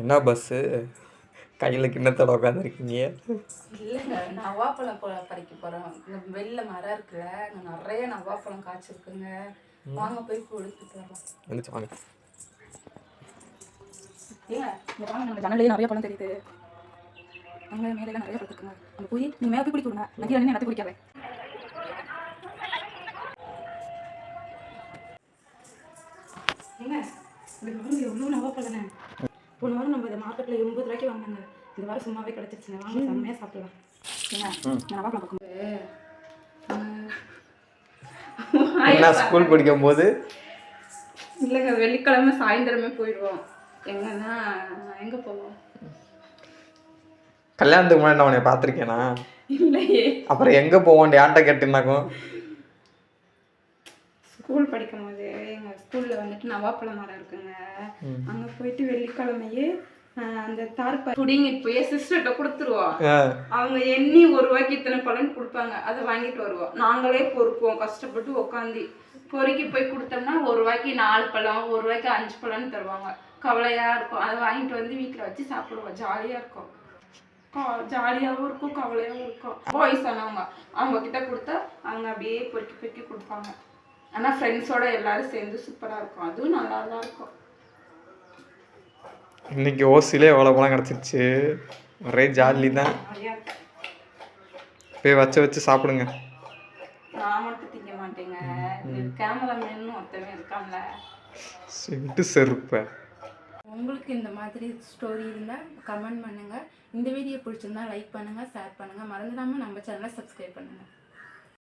என்ன பஸ்ஸு கையில் கிண்ணத்தோட உட்காந்துருக்கீங்க இல்லைங்க நவாப்பழம் பறிக்க இந்த வெளில மரம் இருக்குல்ல நிறைய நவாப்பழம் காய்ச்சிருக்குங்க. வாங்க போய் கொடுத்துட்டு வாங்க. ஜன்னலே நிறைய பழம் தெரியுது. அங்க மேலே நிறைய பழம் இருக்குங்க. அங்க போய் நீங்க மேல போய் குடிக்க விடுங்க. நான் கீழே நின்று நடத்தி குடிக்காதே எவ்வளோ நவாப்பழம் போன வாரம் நம்ம இதை மார்க்கெட்டில் எண்பது ரூபாய்க்கு வாங்கினாங்க. இந்த வாரம் சும்மாவே கிடச்சிருச்சுங்க. வாங்க செம்மையாக சாப்பிடலாம். நான் ஸ்கூல் படிக்கும் போது இல்லைங்க வெள்ளிக்கிழமை சாயந்தரமே போயிடுவோம். எங்கன்னா எங்கே போவோம்? கல்யாணத்துக்கு முன்னாடி நான் உன்னை பார்த்துருக்கேனா? இல்லையே. அப்புறம் எங்கே போவோம் யார்கிட்ட கேட்டுனாக்கும் ஸ்கூல் எங்கள் ஸ்கூலில் வந்துட்டு நவாப்பழம் மரம் இருக்குங்க. அங்கே போயிட்டு வெள்ளிக்கிழமையே அந்த தார்பா புடிங்கிட்டு போய் சிஸ்டர்கிட்ட கொடுத்துருவோம் அவங்க எண்ணி ஒரு ரூபாய்க்கு இத்தனை பழம் கொடுப்பாங்க. அதை வாங்கிட்டு வருவோம் நாங்களே பொறுக்குவோம். கஷ்டப்பட்டு உட்காந்து பொறுக்கி போய் கொடுத்தோம்னா ஒரு ரூபாய்க்கு நாலு பழம் ஒரு ரூபாய்க்கு அஞ்சு பழம்னு தருவாங்க. கவலையா இருக்கும். அதை வாங்கிட்டு வந்து வீட்டில் வச்சு சாப்பிடுவோம். ஜாலியா இருக்கும். ஜாலியாகவும் இருக்கும். கவலையாகவும் இருக்கும். வயசானவங்க அவங்க கிட்ட கொடுத்தா அவங்க அப்படியே பொறுக்கி பொறுக்கி கொடுப்பாங்க. ஆனால் ஃப்ரெண்ட்ஸோட எல்லாரும் சேர்ந்து சூப்பராக இருக்கும். அதுவும் நல்லா தான் இருக்கும். இன்னைக்கு ஓசிலே எவ்வளோ பழம் கிடச்சிருச்சு? ஒரே ஜாலி தான். போய் வச்சு வச்சு சாப்பிடுங்க. நான் மட்டும் திங்க மாட்டேங்க. கேமராமேன்னு ஒருத்தவன் இருக்கான்ல. செட்டு செருப்ப. உங்களுக்கு இந்த மாதிரி ஸ்டோரி இருந்தால் கமெண்ட் பண்ணுங்கள் இந்த வீடியோ பிடிச்சிருந்தா லைக் பண்ணுங்கள் ஷேர் பண்ணுங்கள் மறந்துடாமல் நம்ம சேனலை சப்ஸ்கிரைப் பண்ணுங்கள்